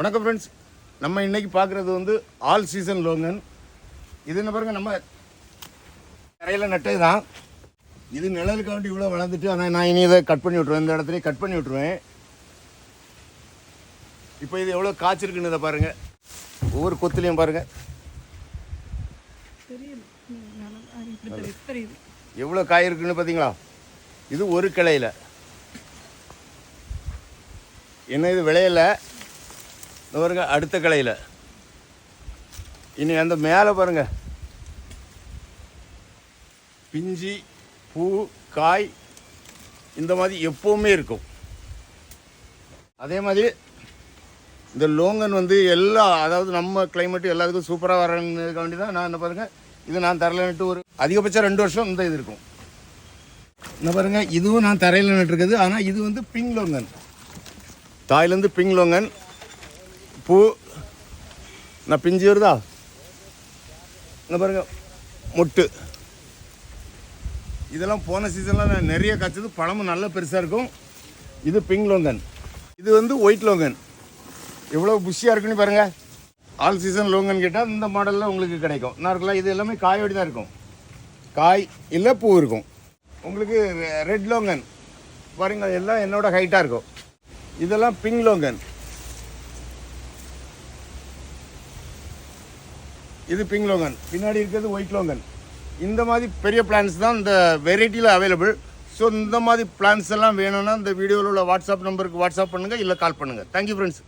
வணக்கம் ஃப்ரெண்ட்ஸ் நம்ம இன்னைக்கு பார்க்குறது வந்து ஆல் சீசன் லோங்கன் இது என்ன பாருங்க நம்ம கரையில் நட்டது தான். இது நிழலுக்காண்டி இவ்வளோ வளர்ந்துட்டு ஆனால் நான் இனி இதை கட் பண்ணி விட்ருவேன் இந்த இடத்துலயே கட் பண்ணி விட்ருவேன் இப்போ இது எவ்வளோ காய்ச்சிருக்குன்னு இதை பாருங்கள் ஒவ்வொரு கொத்துலையும் பாருங்கள் எவ்வளோ காய் இருக்குன்னு பார்த்தீங்களா இது ஒரு கிளையில். என்ன இது விளையல? பாருங்க அடுத்த கலையில். இனி அந்த மேலே பாருங்க. பிஞ்சி பூ காய் இந்த மாதிரி எப்போவுமே இருக்கும். அதே மாதிரி இந்த லோங்கன் வந்து எல்லா அதாவது நம்ம கிளைமேட்டு எல்லாத்துக்கும் சூப்பராக வரணுக்கு வேண்டி தான். நான் என்ன பாருங்க இது நான் தரலன்ட்டு ஒரு அதிகபட்சம் ரெண்டு வருஷம் இந்த இது இருக்கும். என்ன பாருங்க இதுவும் நான் தரையில் நட்டுருக்குது ஆனால் இது வந்து பிங் லோங்கன். தாய்லேருந்து பிங் லோங்கன். பூ நான் பிஞ்சு வருதா என்ன பாருங்க மொட்டு இதெல்லாம் போன சீசன்லாம் நான் நிறைய காய்ச்சது பழமும் நல்ல பெருசாக இருக்கும் இது பிங்க் லோங்கன் இது வந்து ஒயிட் லோங்கன் எவ்வளோ புஷியாக இருக்குன்னு பாருங்கள் ஆல் சீசன் லோங்கன் கேட்டால் இந்த மாடலில் உங்களுக்கு கிடைக்கும் நான் இருக்கலாம் இது எல்லாமே காயோடி தான் இருக்கும் காய் இல்லை பூ இருக்கும் உங்களுக்கு ரெட் லோங்கன் பாருங்கள் எல்லாம் என்னோட ஹைட்டாக இருக்கும் இதெல்லாம் பிங்க் லோங்கன் இது பிங்க் லோங்கன் பின்னாடி இருக்கிறது ஒயிட் லோங்கன் இந்த மாதிரி பெரிய பிளான்ஸ் தான் இந்த வெரைட்டியில் அவைலபிள் ஸோ இந்த மாதிரி பிளான்ஸ் எல்லாம் வேணும்னா இந்த வீடியோவில் உள்ள வாட்ஸ்அப் நம்பருக்கு வாட்ஸ்அப் பண்ணுங்கள் இல்லை கால் பண்ணுங்கள் தேங்க்யூ ஃப்ரெண்ட்ஸ்